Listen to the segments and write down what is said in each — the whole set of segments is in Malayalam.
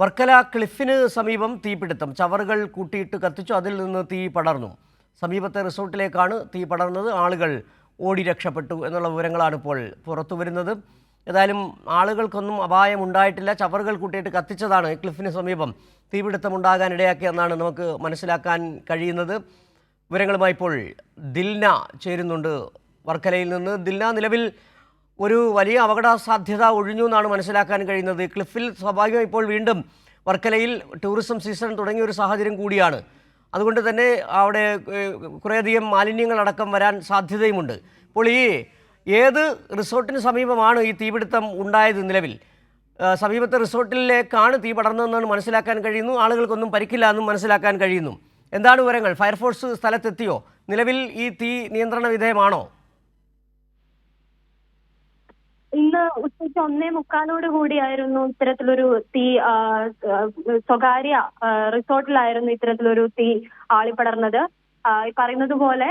വർക്കല ക്ലിഫിന് സമീപം തീപിടുത്തം. ചവറുകൾ കൂട്ടിയിട്ട് കത്തിച്ചു അതിൽ നിന്ന് തീ പടർന്നു. സമീപത്തെ റിസോർട്ടിലേക്കാണ് തീ പടർന്നത്. ആളുകൾ ഓടി രക്ഷപ്പെട്ടു എന്നുള്ള വിവരങ്ങളാണ് ഇപ്പോൾ പുറത്തു വരുന്നത്. ഏതായാലും ആളുകൾക്കൊന്നും അപായം ഉണ്ടായിട്ടില്ല. ചവറുകൾ കൂട്ടിയിട്ട് കത്തിച്ചതാണ് ക്ലിഫിന് സമീപം തീപിടുത്തം ഉണ്ടാകാൻ ഇടയാക്കിയെന്നാണ് നമുക്ക് മനസ്സിലാക്കാൻ കഴിയുന്നത്. വിവരങ്ങളുമായി ഇപ്പോൾ ദിൽന ചേരുന്നുണ്ട്. വർക്കലയിൽ നിന്ന് ദിൽന നിലവിൽ ഒരു വലിയ അപകട സാധ്യത ഒഴിഞ്ഞു എന്നാണ് മനസ്സിലാക്കാൻ കഴിയുന്നത്. ക്ലിഫിൽ സ്വാഭാവികം ഇപ്പോൾ വീണ്ടും വർക്കലയിൽ ടൂറിസം സീസൺ തുടങ്ങിയ ഒരു സാഹചര്യം കൂടിയാണ്. അതുകൊണ്ട് തന്നെ അവിടെ കുറേയധികം മാലിന്യങ്ങൾ അടക്കം വരാൻ സാധ്യതയുമുണ്ട്. ഇപ്പോൾ ഈ ഏത് റിസോർട്ടിന് സമീപമാണ് ഈ തീപിടുത്തം ഉണ്ടായത് നിലവിൽ? സമീപത്തെ റിസോർട്ടിലേക്കാണ് തീ പടർന്നതെന്നാണ് മനസ്സിലാക്കാൻ കഴിയുന്നു. ആളുകൾക്കൊന്നും പരിക്കില്ല എന്നും മനസ്സിലാക്കാൻ കഴിയുന്നു. എന്താണ് വിവരങ്ങൾ? ഫയർഫോഴ്സ് സ്ഥലത്തെത്തിയോ? നിലവിൽ ഈ തീ നിയന്ത്രണ വിധേയമാണോ? ഉച്ചയ്ക്ക് ഒന്നേ മുക്കാലോട് കൂടിയായിരുന്നു ഇത്തരത്തിലൊരു തീ സ്വകാര്യ റിസോർട്ടിലായിരുന്നു ഇത്തരത്തിലൊരു തീ ആളിപ്പടർന്നത്. ഈ പറയുന്നത് പോലെ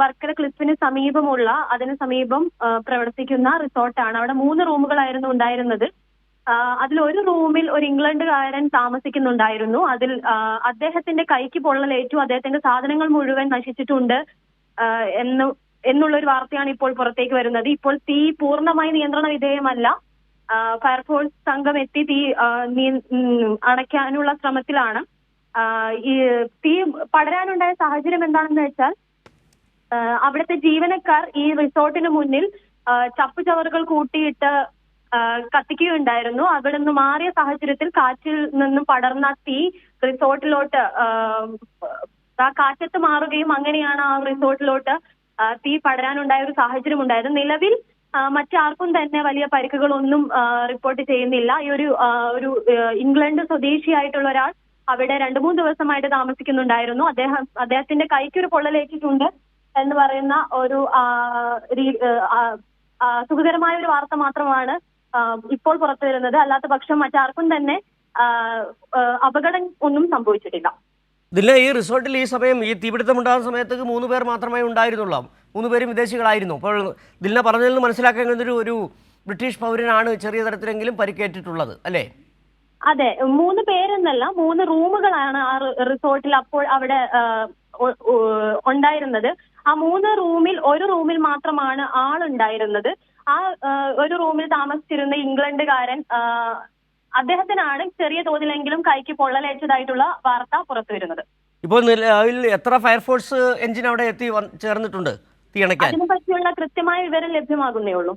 വർക്കല ക്ലിഫിന് സമീപമുള്ള അതിന് സമീപം പ്രവർത്തിക്കുന്ന റിസോർട്ടാണ്. അവിടെ മൂന്ന് റൂമുകളായിരുന്നു ഉണ്ടായിരുന്നത്. അതിൽ ഒരു റൂമിൽ ഒരു ഇംഗ്ലണ്ടുകാരൻ താമസിക്കുന്നുണ്ടായിരുന്നു. അതിൽ അദ്ദേഹത്തിന്റെ കൈക്ക് പൊള്ളലേറ്റു. അദ്ദേഹത്തിന്റെ സാധനങ്ങൾ മുഴുവൻ നശിച്ചിട്ടുണ്ട് എന്ന് എന്നുള്ള ഒരു വാർത്തയാണ് ഇപ്പോൾ പുറത്തേക്ക് വരുന്നത്. ഇപ്പോൾ തീ പൂർണമായി നിയന്ത്രണ വിധേയമല്ല. ഫയർഫോഴ്സ് സംഘം എത്തി തീ അണയ്ക്കാനുള്ള ശ്രമത്തിലാണ്. ഈ തീ പടരാനുണ്ടായ സാഹചര്യം എന്താണെന്ന് വെച്ചാൽ അവിടുത്തെ ജീവനക്കാർ ഈ റിസോർട്ടിന് മുന്നിൽ ചപ്പു ചവറുകൾ കൂട്ടിയിട്ട് കത്തിക്കുകയുണ്ടായിരുന്നു. അവിടെ നിന്ന് മാറിയ സാഹചര്യത്തിൽ കാറ്റിൽ നിന്നും പടർന്ന തീ റിസോർട്ടിലോട്ട് ആ, കാറ്റത്ത് മാറുകയും അങ്ങനെയാണ് ആ റിസോർട്ടിലോട്ട് തീ പടരാനുണ്ടായ ഒരു സാഹചര്യം ഉണ്ടായത് നിലവിൽ മറ്റാർക്കും തന്നെ വലിയ പരിക്കുകളൊന്നും റിപ്പോർട്ട് ചെയ്യുന്നില്ല. ഈ ഒരു ഒരു ഇംഗ്ലണ്ട് സ്വദേശിയായിട്ടുള്ള ഒരാൾ അവിടെ രണ്ടു മൂന്ന് ദിവസമായിട്ട് താമസിക്കുന്നുണ്ടായിരുന്നു. അദ്ദേഹം അദ്ദേഹത്തിന്റെ കൈക്കൊരു പൊള്ളലേറ്റിട്ടുണ്ട് എന്ന് പറയുന്ന ഒരു സുഖകരമായ ഒരു വാർത്ത മാത്രമാണ് ഇപ്പോൾ പുറത്തു വരുന്നത് അല്ലാത്ത പക്ഷം മറ്റാർക്കും തന്നെ അപകടം ഒന്നും സംഭവിച്ചിട്ടില്ല. ഇതിൽ ഈ റിസോർട്ടിൽ ഈ സമയം ഈ തീപിടുത്തം ഉണ്ടാകുന്ന സമയത്തേക്ക് മൂന്ന് പേർ മാത്രമേ ഉണ്ടായിരുന്നുള്ളൂ. മൂന്ന് പേരും വിദേശികളായിരുന്നു. അപ്പോൾ ഇതിലെ പറഞ്ഞതിൽ നിന്ന് മനസ്സിലാക്കേണ്ട ഒരു ബ്രിട്ടീഷ് പൗരനാണ് ചെറിയ തരത്തിലെങ്കിലും പരിക്കേറ്റിട്ടുള്ളത് അല്ലേ? അതെ. മൂന്ന് പേരെന്നല്ല മൂന്ന് റൂമുകളാണ് ആ റിസോർട്ടിൽ അപ്പോൾ അവിടെ ഉണ്ടായിരുന്നത്. ആ മൂന്ന് റൂമിൽ ഒരു റൂമിൽ മാത്രമാണ് ആളുണ്ടായിരുന്നത്. ആ ഒരു റൂമിൽ താമസിച്ചിരുന്ന ഇംഗ്ലണ്ടുകാരൻ അദ്ദേഹത്തിനാണ് ചെറിയ തോതിലെങ്കിലും കൈക്ക് പൊള്ളലേറ്റതായിട്ടുള്ള വാർത്ത പുറത്തു വരുന്നത്. ഇപ്പോൾ നിലവിൽ എത്ര ഫയർഫോഴ്സ് എഞ്ചിൻ അവിടെ എത്തി ചേർന്നിട്ടുണ്ട്? തീ അണയ്ക്കാൻ. അതിനെ പറ്റിയുള്ള കൃത്യമായ വിവരം ലഭ്യമാകുന്നേ ഉള്ളൂ.